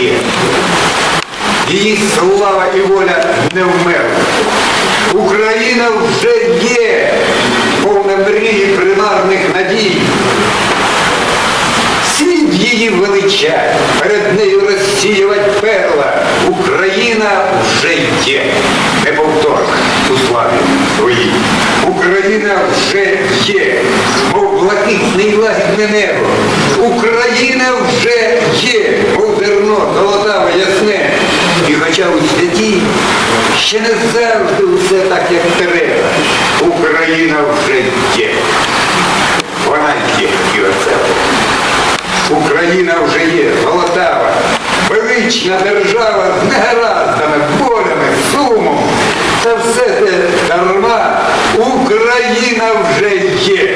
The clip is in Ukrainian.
Є. Її слава і воля не вмерла. Україна вже є, повна мрії примарних надій. Світ її величать, перед нею розсіювать перла. Україна вже є, неповторна у славі своїй. Україна вже є, мов блакитне і лагідне небо. Україна вже є, ще не завжди усе так, як треба. Україна вже є. Вона є і оце. Україна вже є золотава, велична держава з негараздами, болями, сумом. Та все це дарма. Україна вже є.